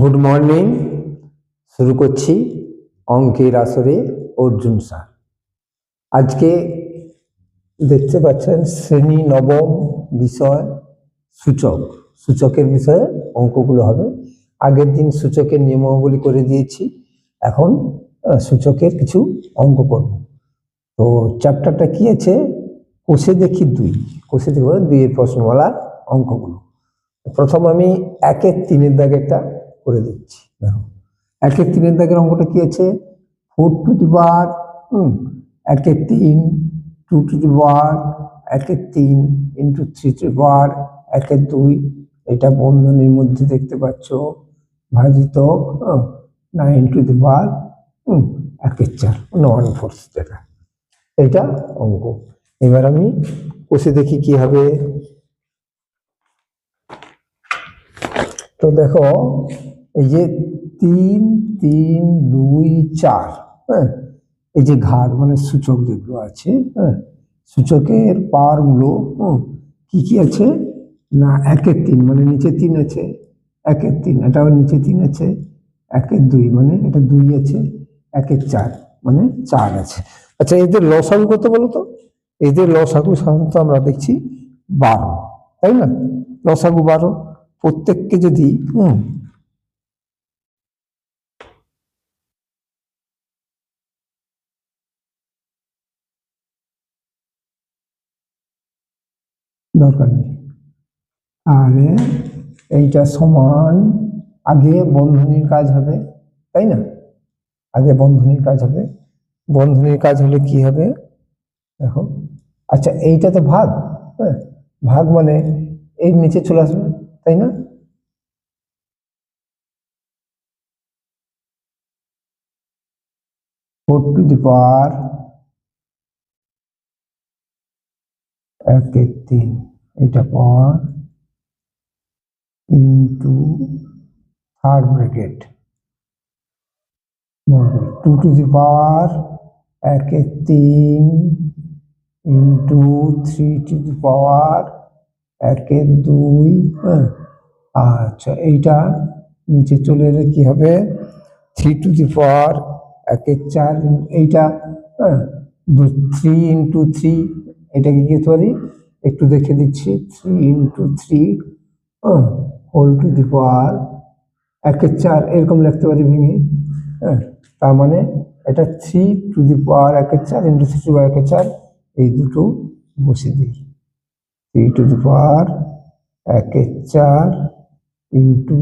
Good morning. শুরু করছি অঙ্কের আসরে অর্জুন স্যার। আজকে দেখতে পাচ্ছেন শ্রেণি নবম বিষয় সূচক। সূচকের বিষয়ে অঙ্কগুলো হবে। আগের দিন সূচকের নিয়মাবলী করে দিয়েছি। এখন সূচকের কিছু অঙ্ক করব। তো চ্যাপ্টারটা কি আছে? কোষে দেখি দুই। কোষে দেখি মানে দুইয়ের প্রশ্নমালার অঙ্কগুলো। প্রথম আমি একের তিনের দাগেরটা করে দিচ্ছি। দেখো একের তিনের দাগের অঙ্কটা কি আছে? ফোর টু দি বার হুম একের তিন টু টু দি বার একের তিন ইন্টু থ্রি টু বার একের দুই, এটা বন্ধনীর মধ্যে দেখতে পাচ্ছ, ভাজিত নাইন টু দি বার হুম একের চার ওয়ান ফোর্থ যেটা। এটা অঙ্ক। এবার আমি কষে দেখি কি হবে। তো দেখো এই যে তিন তিন, দুই, চার হ্যাঁ? এই যে ঘাট মানে সূচক যেগুলো আছে হ্যাঁ? সূচকের পাওয়ারগুলো কি কি আছে? না, একের তিন মানে নিচে তিন আছে, একের তিন, এটাও নিচে তিন আছে, একের দুই মানে এটা দুই আছে, একের চার মানে চার আছে। আচ্ছা এদের লসাগু কত বলো তো এদের লসাগু সাধারণত আমরা দেখছি বারো, তাই না? লসাগু বারো, প্রত্যেককে যদি, হুম দরকার নেই। তাহলে এইটা সমান, আগে বন্ধনীর কাজ হবে, তাই না? আগে বন্ধনীর কাজ হবে। বন্ধনীর কাজ হলে কি হবে? দেখো। আচ্ছা এইটা তো ভাগ হ্যাঁ? ভাগ মানে এর নিচে চলে আসবে, তাই না? ফোর টু দি পাওয়ার এক এক তিন। এটা power into third bracket two to the power এক এক তিন into three to the power power দুই। হ্যাঁ। আচ্ছা এইটা নিচে চলে এলে কি হবে? থ্রি টু দি পাওয়ার একের চার। এইটা হ্যাঁ থ্রি ইন্টু থ্রি এটাকে কি পারি? একটু দেখে দিচ্ছি। থ্রি ইন্টু থ্রি হ্যাঁ? হোল টু দি পাওয়ার একের চার, এরকম লিখতে পারি ভেঙে হ্যাঁ? তার মানে এটা থ্রি টু দি পাওয়ার একের চার ইন্টু থ্রি টু একের চার, এই দুটো বসে দিই। থ্রি টু দি পাওয়ার একের চার ইন্টু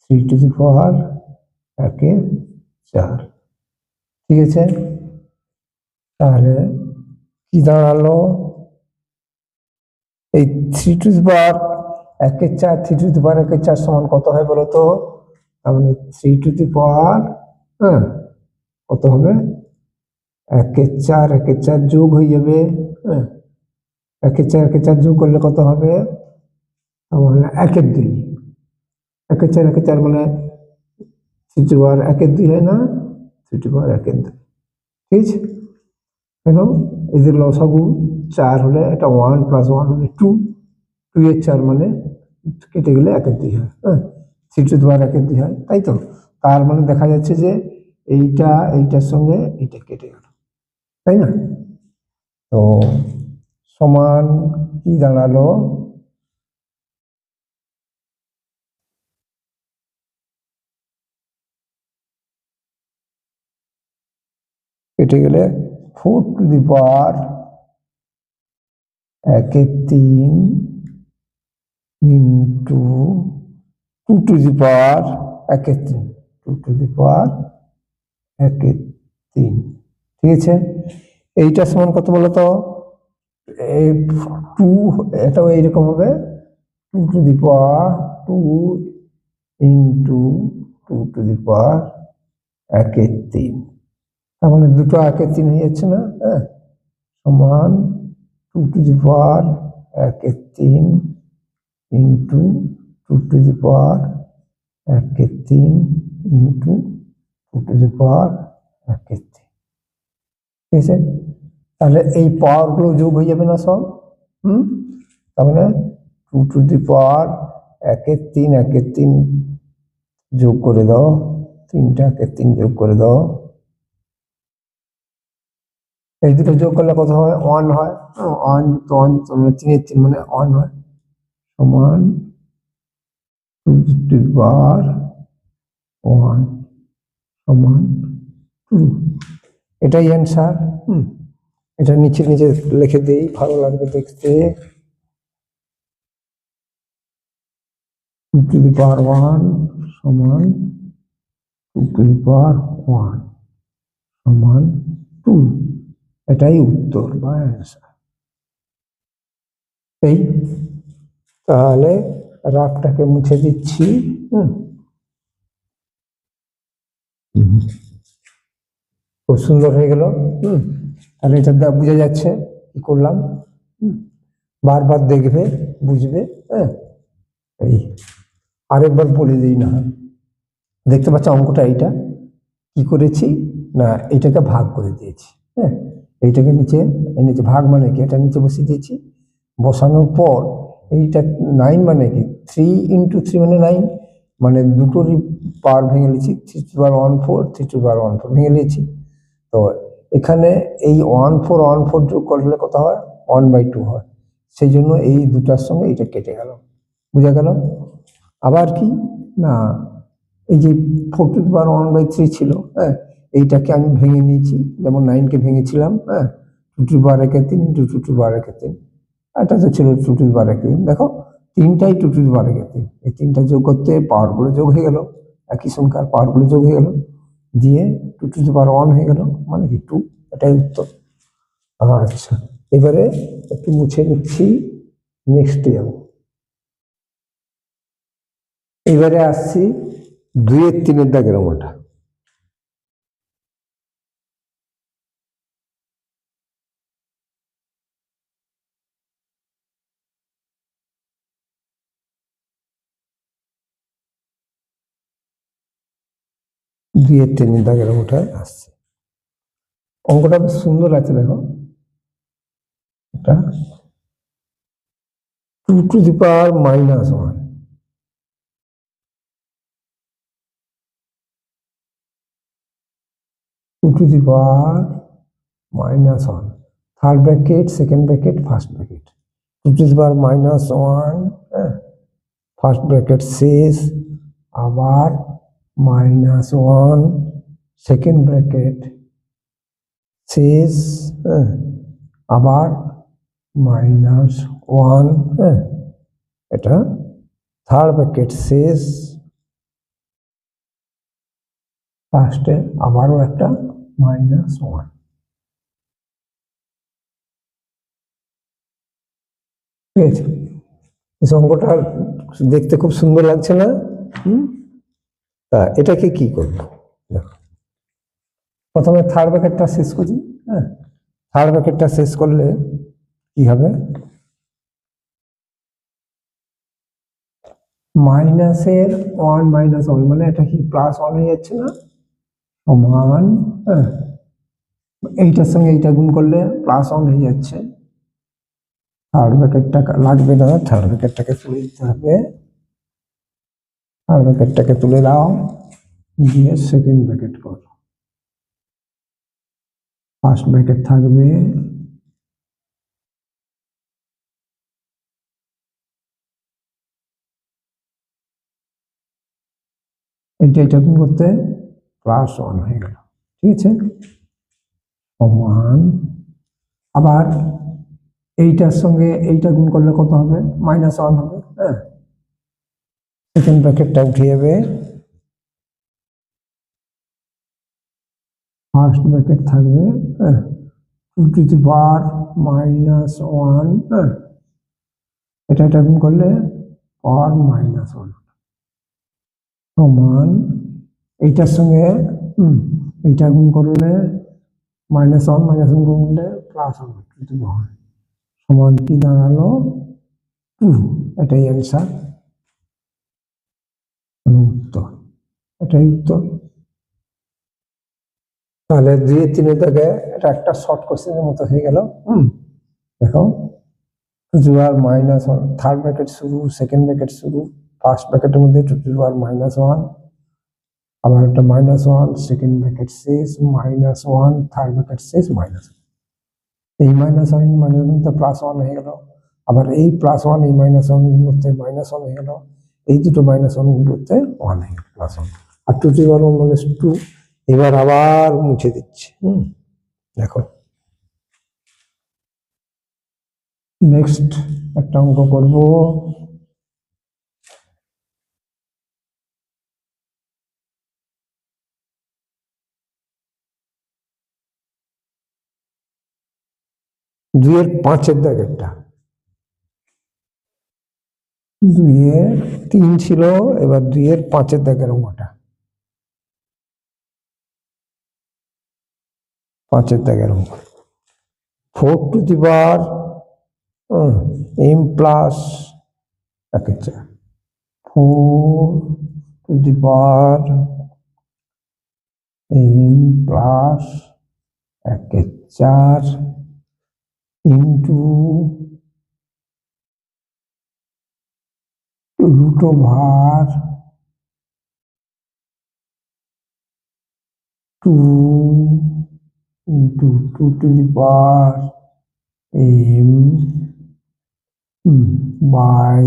থ্রি টু দি পাওয়ার একের চার। ঠিক আছে? তাহলে কি দাঁড়াল এই থ্রি টু বার একের চার থ্রি টু পাওয়ার একের চার সমান কত হয় বলো তো মানে থ্রি টু দি হ্যাঁ কত হবে একের চার একের চার যোগ হয়ে যাবে হ্যাঁ একের চার একের চার যোগ করলে কত হবে মানে একের দুই একের চার একের চার মানে থ্রি টু পাওয়ার একের দুই হয় না থ্রি টু পাওয়ার একের দুই ঠিক আছে এই যে লসাগু চার হলে এটা ওয়ান প্লাস ওয়ান হলে টু টু এর চার মানে কেটে গেলে একের দুই হয় হ্যাঁ থ্রি পাওয়ার একের দুই হয় তাই তো তার মানে দেখা যাচ্ছে যে এইটা এইটার সঙ্গে এইটা কেটে গেল তাই না তো সমান কি দাঁড়াল কেটে গেলে ফোর টু দি পাওয়ার একের তিন into two to the power একের তিন টু টু দি পাওয়ার একের তিন। ঠিক আছে? এইটা সমান কত বলো তো? এই টু, এটাও এইরকম হবে। Two to the power two into two to the power একের তিন। মানে দুটো একের তিন হয়ে যাচ্ছে না? হ্যাঁ সমান টু টু দি পাওয়ার একের তিন into two to the power একের তিন into two to the power একের তিন। ঠিক আছে? তাহলে এই পাওয়ারগুলো যোগ হয়ে যাবে না সব? হুম? তার মানে টু টু দি পাওয়ার একের তিন একের তিন যোগ করে দাও। তিনটাকে তিন যোগ করে দাও। এই দুটো যোগ করলে কত হয়? ওয়ান হয়। ওয়ান যুক্ত ওয়ান যুক্ত মানে তিনের তিন মানে ওয়ান হয়। সমান টু বার ওয়ান সমান টু এটাই অ্যান্সার হুম। এটা নিচে নিচে লিখে দিই, ভালো লাগবে দেখতে। টু ওয়ান সমান টু টু ওয়ান সমান টু এটাই উত্তর, বা অ্যান্সার এই, তাহলে রাগটাকে মুছে দিচ্ছি, হুম? খুব সুন্দর হয়ে গেল, হুম? তাহলে এটা বোঝা যাচ্ছে কি করলাম। বারবার দেখবে, বুঝবে হ্যাঁ? এই, আরেকবার বলে দিই না। দেখতে পাচ্ছ অঙ্কটা এইটা, কি করেছি? না, এটাকে ভাগ করে দিয়েছি হ্যাঁ? এইটাকে নিচে নিচে ভাগ মানে কি? এটা নিচে বসিয়ে দিয়েছি। বসানোর পর এইটা নাইন মানে কি? থ্রি ইন্টু থ্রি মানে নাইন মানে দুটোরই পার ভেঙে নিয়েছি। থ্রি টু বার ওয়ান ফোর থ্রি টু বার ওয়ান ফোর ভেঙে নিয়েছি। তো এখানে এই ওয়ান ফোর ওয়ান ফোর যোগ করলে কত হয়? ওয়ান বাই টু হয়। সেই জন্য এই দুটার সঙ্গে এইটা কেটে গেল। বুঝা গেল? আবার কি? না, এই যে ফোর টু বার ওয়ান বাই থ্রি ছিল হ্যাঁ এইটাকে আমি ভেঙে নিয়েছি। যেমন নাইনকে ভেঙেছিলাম হ্যাঁ? টু বার একে তিন ইন্টু টু টু বার একে তিন এটা তো ছিল টু টু বার একে তিন। দেখো, তিনটাই টু টু বার একে তিন। এই তিনটা যোগ করতে পাওয়ারগুলো যোগ হয়ে গেল। একই সংখ্যার পাওয়ারগুলো যোগ হয়ে গেল। দিয়ে টু টু বার ওয়ান হয়ে গেল। মানে কি টু এটাই উত্তর। আচ্ছা। এবারে একটু মুছে নিচ্ছি। নেক্সটে যাব। এবারে আসছি দুইয়ের তিনের দাগের অঙ্কটা। দুইয়ের তিনের দাগের অঙ্কটায় আসছে। অঙ্কটা বেশ সুন্দর আছে, দেখো। এটা two to the power minus one two to the power minus one third bracket second bracket first bracket two to the power minus one first bracket শেষ, আবার মাইনাস ওয়ান সেকেন্ড ব্র্যাকেট শেষ আবার মাইনাস ওয়ান হ্যাঁ এটা third bracket শেষ লাস্টে আবারও একটা মাইনাস ওয়ান ঠিক আছে? এই অঙ্কটা দেখতে খুব সুন্দর লাগছে না? হুম? তা এটাকে কি করব? প্রথমে থার্ড ব্র্যাকেটটা শেষ করি হ্যাঁ? থার্ড ব্র্যাকেটটা শেষ করলে কি হবে? মাইনাসের ওয়ান মাইনাস ওয়ান মানে এটা কি প্লাস ওয়ান হয়ে যাচ্ছে না? সমান হ্যাঁ? এইটার সঙ্গে এইটা গুণ করলে প্লাস ওয়ান হয়ে যাচ্ছে। থার্ড ব্র্যাকেটটা লাগবে না থার্ড ব্র্যাকেটটাকে তুলে দিতে হবে। থার্ড ব্র্যাকেটটাকে তুলে দাও। দিয়ে সেকেন্ড ব্র্যাকেট কর। ফার্স্ট ব্র্যাকেট থাকবে এইটা এটা করতে? প্লাস ওয়ান হয়ে গেল। ঠিক আছে? সমান। আবার এইটার সঙ্গে এইটা গুণ করলে কত হবে? মাইনাস ওয়ান হবে হ্যাঁ? সেকেন্ড ব্র্যাকেটটা উঠে যাবে ফার্স্ট ব্র্যাকেট থাকবে two to the minus one এটা এটা গুণ করলে পাওয়ার মাইনাস ওয়ান সমান এইটার সঙ্গে এইটা গুণ করলে মাইনাস ওয়ান মাইনাস ওয়ান গুণ করলে প্লাস ওয়ান টু পাওয়ার সমান কি দাঁড়াল? টু এটাই অ্যান্সার এটাই উত্তর তাহলে দুই তিনের দাগে এটা একটা শর্ট কোশ্চেনের মতো হয়ে গেল, হুম? দেখো আর মাইনাস ওয়ান থার্ড ব্র্যাকেট শুরু সেকেন্ড ব্র্যাকেট শুরু ফার্স্ট ব্র্যাকেটের মধ্যে আর মাইনাস ওয়ান আবার একটা মাইনাস ওয়ান সেকেন্ড ব্র্যাকেট শেষ মাইনাস ওয়ান থার্ড ব্র্যাকেট শেষ মাইনাস এই minus one minus one plus one হয়ে গেল। আবার এই প্লাস ওয়ান এই মাইনাস ওয়ান গুলোতে মাইনাস ওয়ান হয়ে গেল। এই দুটো মাইনাস ওয়ান গুলোতে ওয়ান হয়ে গেল প্লাস ওয়ান আর two two one minus two এবার আবার মুছে দিচ্ছি। দেখো। নেক্সট একটা অঙ্ক করব। দুইয়ের পাঁচের দাগেরটা। দুইয়ের তিন ছিল, এবার দুইয়ের পাঁচের দাগের অঙ্কটা। পাঁচের দাগের অঙ্ক। ফোর টু দি বার এম প্লাস একের চার। ফোর টু দি বার এম প্লাস একের চার into root over two into two to the power M by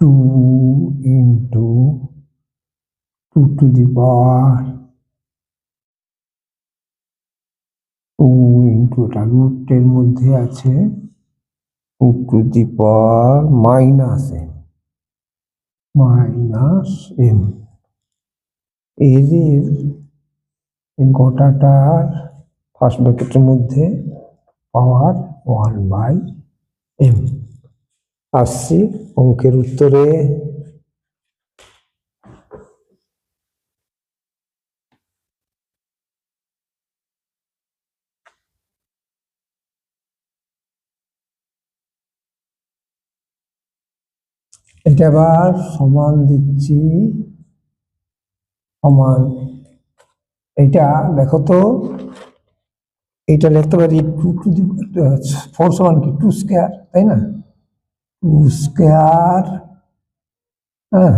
two into two to the power two into এটা রুটের মধ্যে আছে two to the power minus M. Minus M. এই গোটাটার first ব্র্যাকেটের মধ্যে পাওয়ার ওয়ান বাই এম আসছি অঙ্কের উত্তরে। এটা আবার সমান দিচ্ছি এটা দেখো তো এটা লিখতে পারি টু টু দি ফোর সমান কি? টু স্কোয়ার তাই না? টু স্কোয়ার হ্যাঁ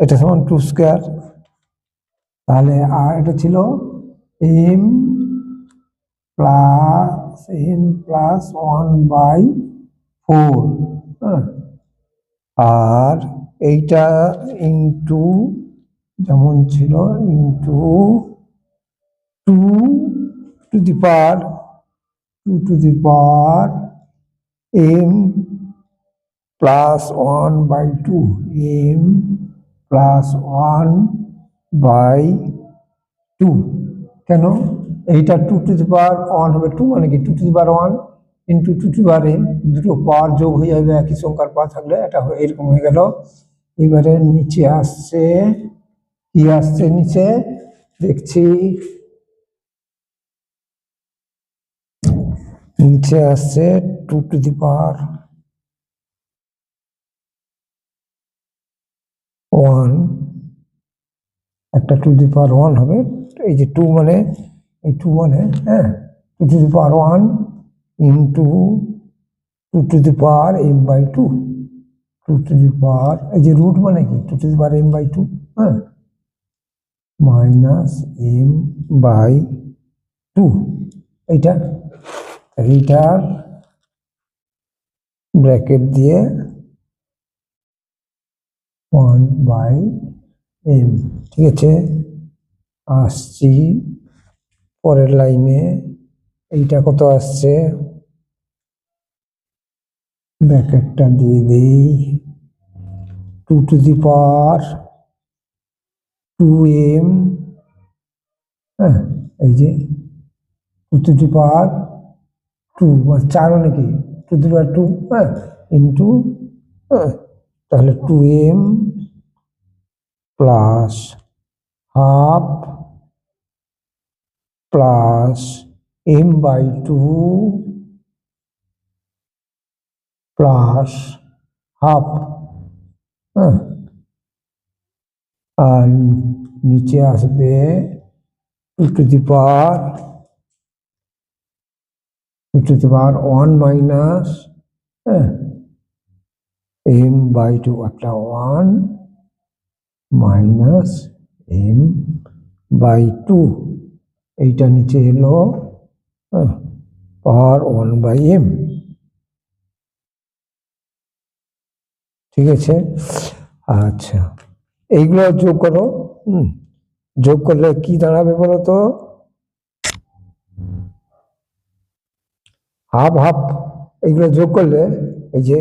এটা সমান টু স্কোয়ার তাহলে, আর এটা ছিল M plus M plus one by four হ্যাঁ। আর এইটা ইন্টু যেমন ছিল into two to the power two to the power M plus one by two M plus one by two কেন? এইটা two to the power one হবে two মানে কি? Two to the power one into two to power M দুটো power যোগ হয়ে যাবে, একই সংখ্যার পা থাকলে, এটা এরকম হয়ে গেল। এবারে নিচে আসছে কি আসছে নিচে? দেখছি। নিচে আসছে two to the power one একটা টু দি পাওয়ার ওয়ান হবে। এই যে টু মানে এই টু মানে হ্যাঁ two to the power one into two to the power M by two. Two to the power, এই যে রুট মানে কি? Two to the power M by two হ্যাঁ। Minus M by two. এইটা এইটার ব্র্যাকেট দিয়ে ওয়ান বাই এম। ঠিক আছে? আসছি পরের লাইনে। এইটা কত আসছে? ব্র্যাকেটটা দিয়ে দিই। Two to the power two M হ্যাঁ এই যে two to the power two চার মানে কি? Two to the power two হ্যাঁ ইন্টু হ্যাঁ তাহলে two M plus half plus M by two plus half হ্যাঁ আর নিচে আসবে two to the power two the one minus হ্যাঁ এম বাই টু একটা one minus M by two. এইটা নিচে এলো পাওয়ার ওয়ান বাই এম। ঠিক আছে? আচ্ছা। এইগুলো যোগ করো। হুম। যোগ করলে কি দাঁড়াবে বলো তো? Half half. এইগুলো যোগ করলে এই যে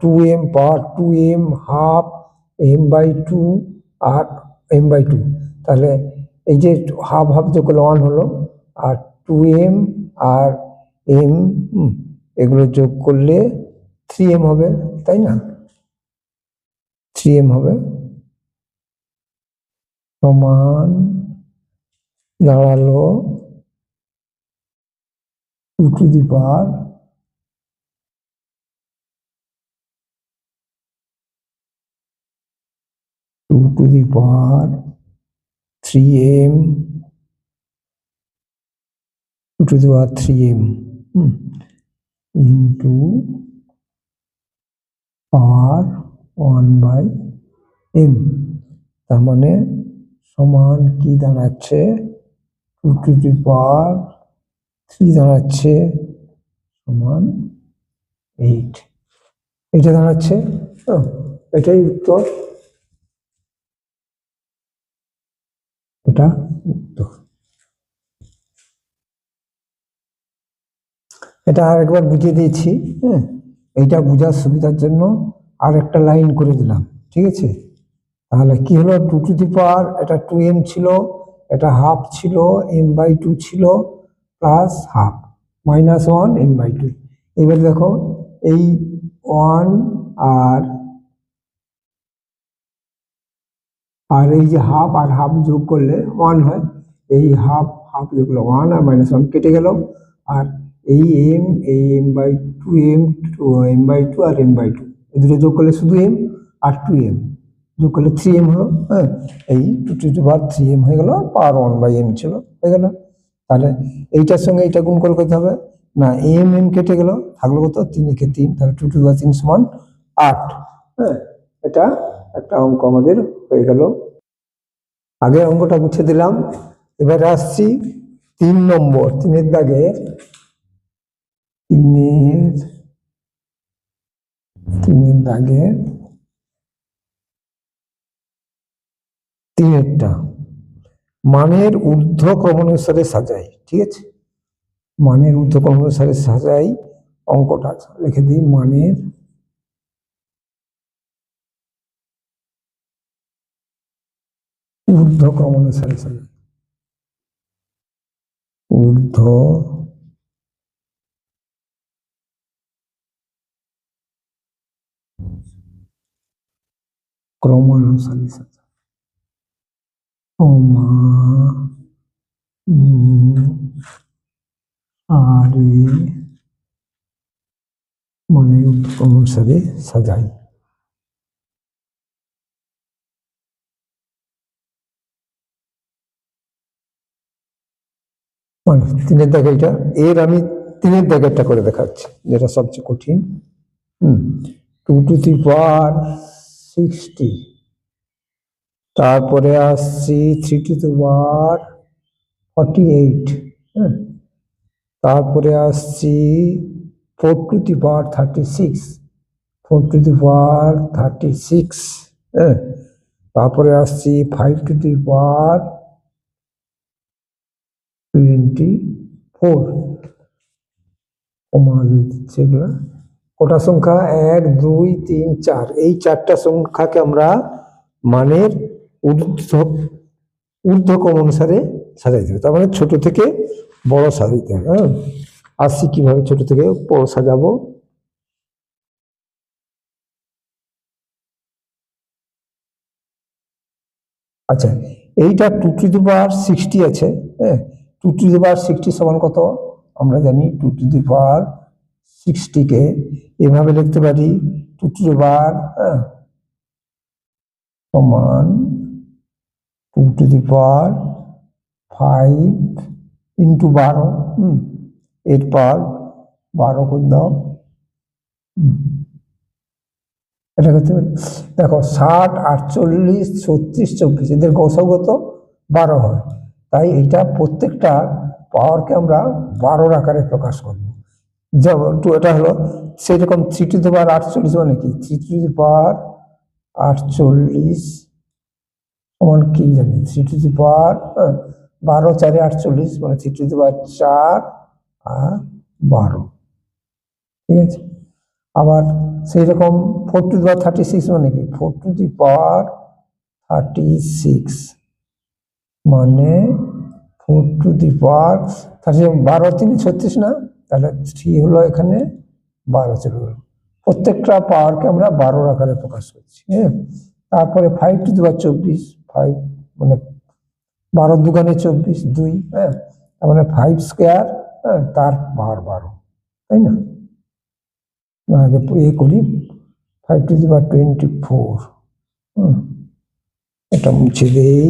two M power two M half M by two R M by two তাহলে এই যে হাফ হাফ যোগ করলে ওয়ান হলো আর টু এম আর এম এগুলো যোগ করলে থ্রি এম হবে তাই না? থ্রি এম হবে। সমান দাঁড়াল two to the power two to the power three M, two to the power three M into power one by M. তার মানে সমান কি দাঁড়াচ্ছে? Two to the power three দাঁড়াচ্ছে সমান এইট এটা দাঁড়াচ্ছে এটাই উত্তর। এটা উত্তর। এটা আর একবার বুঝিয়ে দিয়েছি হ্যাঁ? এইটা বোঝার সুবিধার জন্য আর একটা লাইন করে দিলাম, ঠিক আছে? তাহলে কি হলো? টু টু দি পাওয়ার এটা টু এম ছিল, এটা হাফ ছিল এম বাই টু ছিল plus half minus one M by two এবার দেখো, এই ওয়ান আর আর এই যে হাফ আর হাফ যোগ করলে ওয়ান হয়। এই হাফ হাফ যোগ করলে ওয়ান আর মাইনাস ওয়ান কেটে গেল। আর এই এম এই M by two M two M by two R M by two এই দুটো যোগ করলে শুধু এম আর টু এম যোগ করলে থ্রি এম হলো হ্যাঁ? এই টু টু টু বার থ্রি এম হয়ে গেল পাওয়ার ওয়ান বাই এম ছিল, হয়ে গেল। তাহলে এইটার সঙ্গে এইটা গুণ করে করতে হবে? না এম এম কেটে গেল, থাকল কত? তিন একে তিন, তাহলে টু টু বার তিন সমান আট হ্যাঁ? এটা একটা অঙ্ক আমাদের হয়ে গেল। আগে অঙ্কটা মুছে দিলাম, এবার আসছি তিন নম্বর, তিনের দাগে তিনের তিনের দাগে তিনেরটা। মানের ঊর্ধ্ব ক্রমানুসারে সাজাই, ঠিক আছে? মানের ঊর্ধ্ব ক্রমানুসারে সাজাই অঙ্কটা। লিখে দিই, মানের ঊর্ধ্ব ক্রমানুসারে সাজাই। ঊর্ধ্ব ক্রমানুসারে সাজাই। ক্রমা আরে। মানে অনুসারে সাজাই। মানে তিনের দাগে এটা এর আমি তিনের দাগেরটা করে দেখাচ্ছি, যেটা সবচেয়ে কঠিন। হুম, two to three power sixty. তারপরে আসছি three to the power forty eight হ্যাঁ তারপরে আসছি four to the power thirty six four to the power thirty six হ্যাঁ তারপরে আসছি five to the power twenty four comma দিচ্ছে এগুলো। কটা সংখ্যা? এক, দুই, তিন, চার। এই চারটা সংখ্যাকে আমরা মানের ঊর্ধ্ব, ঊর্ধ্বক্রম অনুসারে সাজাইতে হবে তার মানে ছোট থেকে বড় সাজাইতে হবে হ্যাঁ? আসছি কীভাবে ছোট থেকে বড় সাজাবো? আচ্ছা এইটা two to the power sixty আছে হ্যাঁ? Two to the power sixty সমান কত? আমরা জানি টু টু দি পাওয়ার সিক্সটিকে এভাবে লিখতে পারি টু টু দি পাওয়ার সমান two to the power five into বারো, হুম এর পাওয়ার বারো করে দাও এটা করতে পারি। দেখো, ষাট, আটচল্লিশ, ছত্রিশ, চব্বিশ, এদের গসগত বারো হয়। তাই এইটা প্রত্যেকটা পাওয়ারকে আমরা বারোর আকারে প্রকাশ করব। যেমন টু এটা হলো, সেরকম থ্রি টু দি পাওয়ার আটচল্লিশ মানে কি? থ্রি টু দি পাওয়ার আটচল্লিশ সমান কি জানি? থ্রি টু দি পাওয়ার বারো, চারে আটচল্লিশ মানে থ্রি টু দি পাওয়ার চার আর বারো। ঠিক আছে? আবার সেই রকম four to the power thirty six মানে কি? Four to the power thirty six মানে four to the power thirty বারো, তিন, ছত্রিশ না? তাহলে থ্রি হলো এখানে বারো, চলে। গেল প্রত্যেকটা পাওয়ারকে আমরা বারোর আকারে প্রকাশ করছি হ্যাঁ? তারপরে ফাইভ টু দেওয়া চব্বিশ ফাইভ মানে বারো দুগানে চব্বিশ, দুই হ্যাঁ? তার মানে ফাইভ স্কোয়ার হ্যাঁ তার বার বারো, তাই না? আগে এ করি ফাইভ টু দেওয়া টোয়েন্টি ফোর এটা মুছে দেই।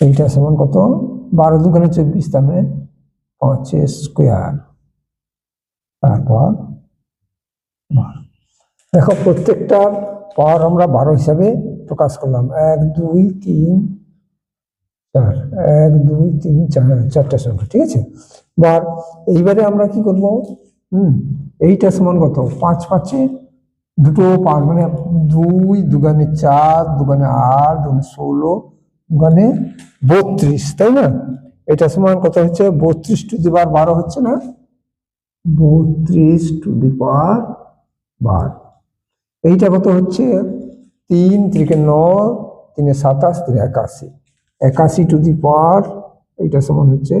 এইটা সমান কত? বারো দুখানে চব্বিশ, তার মানে পাঁচের স্কোয়ার তারপর। দেখো, প্রত্যেকটা পাওয়ার আমরা বারো হিসাবে প্রকাশ করলাম। এক, দুই, তিন, চার। এক, দুই, তিন, চার, চারটা সংখ্যা, ঠিক আছে? বার এইবারে আমরা কি করব? হুম, এইটা সমান কত? পাঁচ পাঁচে দুটো পাঁচ মানে দুই দুগানে চার, দুগানে আট, দুগানে ষোলো দুগানে বত্রিশ, তাই না? এটা সমান কত হচ্ছে? বত্রিশ টু দি পাওয়ার বারো হচ্ছে না? বত্রিশ টু দি পাওয়ার বার। এইটা কত হচ্ছে? তিন তিরিকে ন তিনে সাতাশ, তিনে একাশি। একাশি টু দি পাওয়ার, এইটা সমান হচ্ছে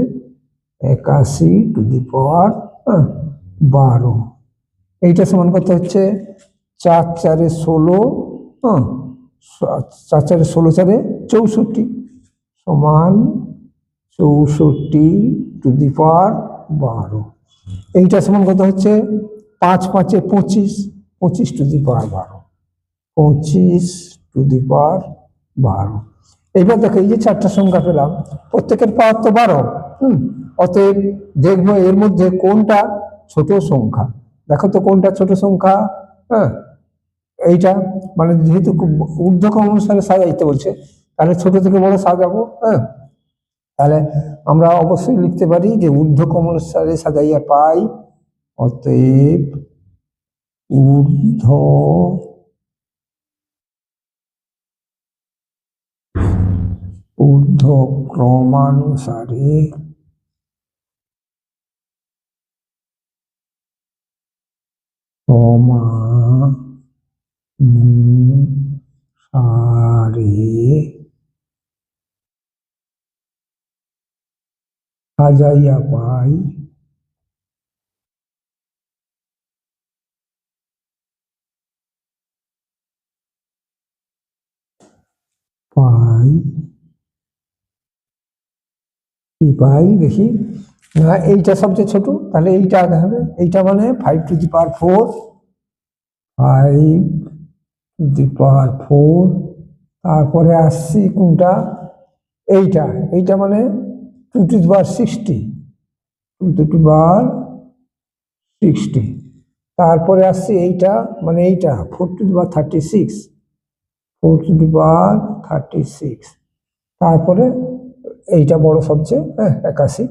একাশি টু দি পাওয়ার বারো। এইটা সমান কত হচ্ছে? চার চারে ষোলো হ্যাঁ চার চারে ষোলো চারে চৌষট্টি সমান চৌষট্টি টু দি পাওয়ার বারো। এইটা সমান কত হচ্ছে? পাঁচ পাঁচে পঁচিশ পঁচিশ টু দি পাওয়ার বারো। পঁচিশ টু দি পাওয়ার বারো। এইবার দেখো, এই যে চারটা সংখ্যা পেলাম, প্রত্যেকের পাওয়ার তো বারো। হুম, অতএব দেখব এর মধ্যে কোনটা ছোট সংখ্যা। দেখো তো কোনটা ছোট সংখ্যা? হ্যাঁ এইটা। মানে যেহেতু ঊর্ধ্বক্রম অনুসারে সাজাইতে বলছে তাহলে ছোট থেকে বড় সাজাবো হ্যাঁ? তাহলে আমরা অবশ্যই লিখতে পারি যে ঊর্ধ্বক্রম অনুসারে সাজাইয়া পাই, অতএব ঊর্ধ্ব ঊর্ধ্ব ক্রমানুসারে ক্রমা সাজাইয়া পাই পাই পাই দেখি। না, এইটা সবচেয়ে ছোট, তাহলে এইটা আগে হবে। এইটা মানে five to the power four five to the power four তারপরে আসছি কোনটা? এইটা। এইটা মানে two to power sixty two to the power sixty তারপরে আসছে এইটা মানে এইটা four to power thirty six four to power thirty six তারপরে এইটা বড় সবচেয়ে হ্যাঁ একাশি।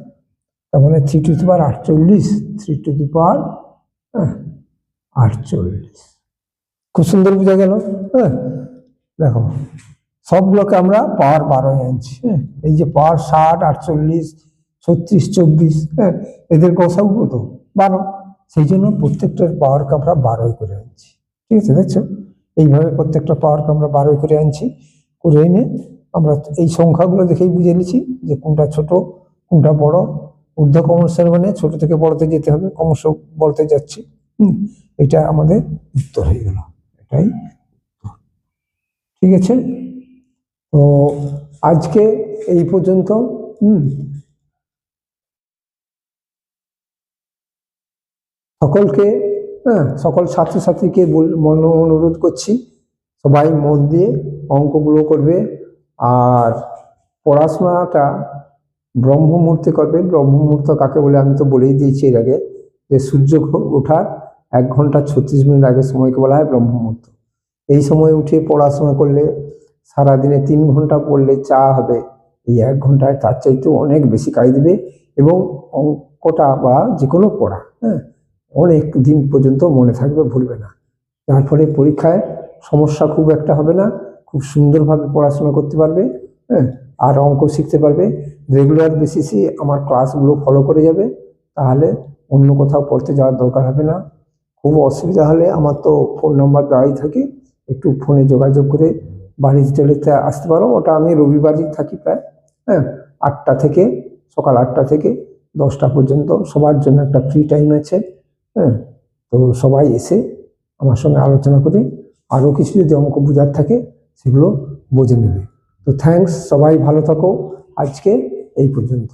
তার মানে থ্রি টু পাওয়ার আটচল্লিশ থ্রি টু পাওয়ার হ্যাঁ আটচল্লিশ। খুব সুন্দর বোঝা গেল হ্যাঁ দেখো। সবগুলোকে আমরা পাওয়ার বারোয় আনছি হ্যাঁ? এই যে পাওয়ার ষাট, আটচল্লিশ, ছত্রিশ, চব্বিশ হ্যাঁ? এদের গসাগু কত? বারো। সেই জন্য প্রত্যেকটার পাওয়ারকে আমরা বারোই করে আনছি। ঠিক আছে, দেখছ? এইভাবে প্রত্যেকটা পাওয়ারকে আমরা বারোই করে আনছি। করে এনে আমরা এই সংখ্যাগুলো দেখেই বুঝে নিচ্ছি যে কোনটা ছোট, কোনটা বড়। ঊর্ধ্ব ক্রমশের মানে ছোট থেকে বড়তে যেতে হবে, ক্রমশ বলতে যাচ্ছি। এটা আমাদের উত্তর হয়ে গেল। এটাই ঠিক আছে? তো আজকে এই পর্যন্ত, হুম। সকলকে হ্যাঁ সকল ছাত্রছাত্রীকে মন অনুরোধ করছি, সবাই মন দিয়ে অঙ্কগুলো করবে আর পড়াশোনাটা ব্রহ্ম মুহূর্তে করবে। ব্রহ্ম মুহূর্ত কাকে বলে আমি তো বলেই দিয়েছি এর আগে, যে সূর্য ওঠার এক ঘণ্টা ছত্রিশ মিনিট আগে সময়কে বলা হয় ব্রহ্ম মুহূর্ত এই সময় উঠে পড়াশোনা করলে সারাদিনে তিন ঘণ্টা পড়লে চা হবে, এই এক ঘন্টায় তার চাইতেও অনেক বেশি কাজ দেবে এবং অঙ্কটা বা যে কোনো পড়া হ্যাঁ অনেক দিন পর্যন্ত মনে থাকবে, ভুলবে না। যার ফলে পরীক্ষায় সমস্যা খুব একটা হবে না, খুব সুন্দরভাবে পড়াশোনা করতে পারবে হ্যাঁ আর অঙ্ক শিখতে পারবে। রেগুলার বেসিসে আমার ক্লাসগুলো ফলো করে যাবে, তাহলে অন্য কোথাও পড়তে যাওয়ার দরকার হবে না। খুব অসুবিধা হলে আমার তো ফোন নাম্বার দেওয়াই থাকে, একটু ফোনে যোগাযোগ করে বাড়ির টেলিতে আসতে পারো। ওটা আমি রবিবারই থাকি প্রায় হ্যাঁ আটটা থেকে, সকাল আটটা থেকে দশটা পর্যন্ত। সবার জন্য একটা ফ্রি টাইম আছে হ্যাঁ তো সবাই এসে আমার সঙ্গে আলোচনা করে আরও কিছু যদি অঙ্ক বোঝার থাকে, সেগুলো বুঝে নেবে। তো থ্যাংকস সবাই ভালো থাকো। আজকে এই পর্যন্ত।